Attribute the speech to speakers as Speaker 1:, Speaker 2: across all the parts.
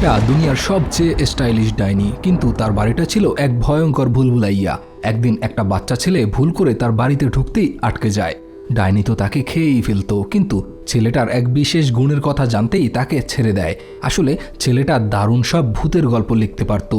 Speaker 1: ছেলেটা দুনিয়ার সবচেয়ে স্টাইলিশ ডাইনি। কিন্তু তার বাড়িটা ছিল এক ভয়ঙ্কর ভুলভুলাইয়া। একদিন একটা বাচ্চা ছেলে ভুল করে তার বাড়িতে ঢুকতেই আটকে যায়। ডাইনি তো তাকে খেয়েই ফেলতো, কিন্তু ছেলেটার এক বিশেষ গুণের কথা জানতেই তাকে ছেড়ে দেয়। আসলে ছেলেটা দারুণ সব ভূতের গল্প লিখতে পারত।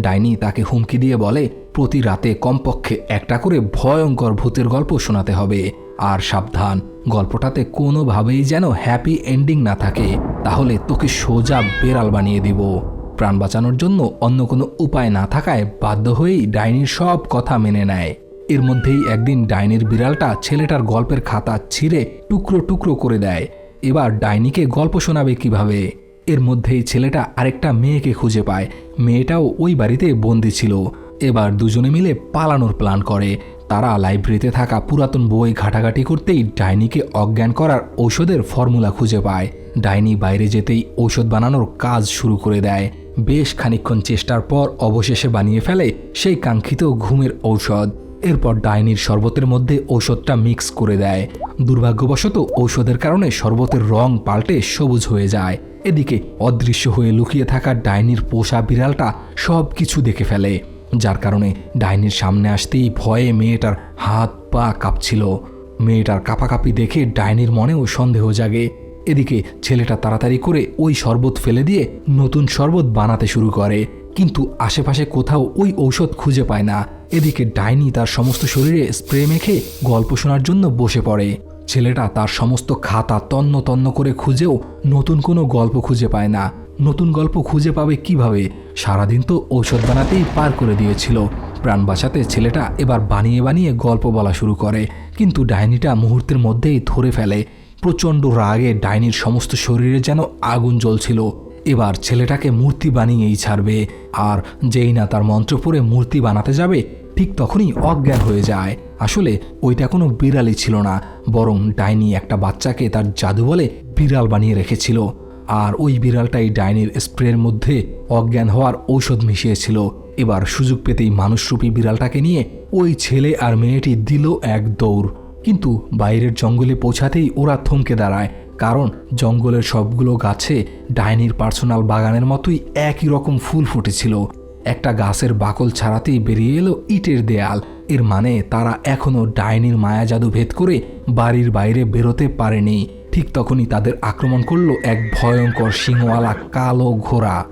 Speaker 1: ডাইনি তাকে হুমকি দিয়ে বলে, প্রতি রাতে কমপক্ষে একটা করে ভয়ঙ্কর ভূতের গল্প শোনাতে হবে, আর সাবধান। গল্পটাতে কোনোভাবেই যেন হ্যাপি এন্ডিং না থাকে। তাহলে তোকে সোজা বেড়াল বানিয়ে দিব। প্রাণ বাঁচানোর জন্য অন্য কোনো উপায় না থাকায় বাধ্য হয়েই ডাইনির সব কথা মেনে নেয়। এর মধ্যেই একদিন ডাইনির বিড়ালটা ছেলেটার গল্পের খাতা ছিঁড়ে টুকরো টুকরো করে দেয়। এবার ডাইনিকে গল্প শোনাবে কীভাবে? এর মধ্যেই ছেলেটা আরেকটা মেয়েকে খুঁজে পায়। মেয়েটাও ওই বাড়িতে বন্দি ছিল। এবার দুজনে মিলে পালানোর প্ল্যান করে। তারা লাইব্রেরিতে থাকা পুরাতন বই ঘাটাঘাটি করতেই ডাইনিকে অজ্ঞান করার ঔষধের ফর্মুলা খুঁজে পায়। ডাইনি বাইরে যেতেই ঔষধ বানানোর কাজ শুরু করে দেয়। বেশ খানিকক্ষণ চেষ্টার পর অবশেষে বানিয়ে ফেলে সেই কাঙ্ক্ষিত ঘুমের ঔষধ। এরপর ডাইনির শরবতের মধ্যে ঔষধটা মিক্স করে দেয়। দুর্ভাগ্যবশত ঔষধের কারণে শরবতের রং পাল্টে সবুজ হয়ে যায়। এদিকে অদৃশ্য হয়ে লুকিয়ে থাকা ডাইনির পোষা বিড়ালটা সব কিছু দেখে ফেলে। যার কারণে ডাইনির সামনে আসতেই ভয়ে মেয়েটার হাত পা কাঁপছিল। মেয়েটার কাঁপাকাঁপি দেখে ডাইনির মনেও সন্দেহ জাগে। এদিকে ছেলেটা তাড়াতাড়ি করে ওই শরবত ফেলে দিয়ে নতুন শরবত বানাতে শুরু করে। কিন্তু আশেপাশে কোথাও ওই ঔষধ খুঁজে পায় না। এদিকে ডাইনি তার সমস্ত শরীরে স্প্রে মেখে গল্প শোনার জন্য বসে পড়ে। ছেলেটা তার সমস্ত খাতা তন্ন তন্ন করে খুঁজেও নতুন কোনো গল্প খুঁজে পায় না। নতুন গল্প খুঁজে পাবে কীভাবে? সারাদিন তো ঔষধ বানাতেই পার করে দিয়েছিল। প্রাণ বাঁচাতে ছেলেটা এবার বানিয়ে বানিয়ে গল্প বলা শুরু করে। কিন্তু ডাইনিটা মুহূর্তের মধ্যেই ধরে ফেলে। প্রচণ্ড রাগে ডাইনির সমস্ত শরীরে যেন আগুন জ্বলছিল। এবার ছেলেটাকে মূর্তি বানিয়েই ছাড়বে। আর যেই না তার মন্ত্র পড়ে মূর্তি বানাতে যাবে, ঠিক তখনই অজ্ঞান হয়ে যায়। আসলে ওইটা কোনো বিড়ালই ছিল না, বরং ডাইনি একটা বাচ্চাকে তার জাদু বলে বিড়াল বানিয়ে রেখেছিল। আর ওই বিড়ালটাই ডাইনির স্প্রের মধ্যে অজ্ঞান হওয়ার ঔষধ মিশিয়েছিল। এবার সুযোগ পেতেই মানুষরূপী বিড়ালটাকে নিয়ে ওই ছেলে আর মেয়েটি দিল এক দৌড়। কিন্তু বাইরের জঙ্গলে পৌঁছাতেই ওরা থমকে দাঁড়ায়, কারণ জঙ্গলের সবগুলো গাছে ডাইনির পার্সোনাল বাগানের মতোই একই রকম ফুল ফুটেছিল। একটা গাছের বাকল ছাড়াতেই বেরিয়ে এলো ইটের দেয়াল। এর মানে তারা এখনও ডাইনির মায়া জাদু ভেদ করে বাড়ির বাইরে বেরোতে পারেনি। ঠিক তখনই তাদের আক্রমণ করল এক ভয়ঙ্কর সিংওয়ালা কালো ঘোড়া।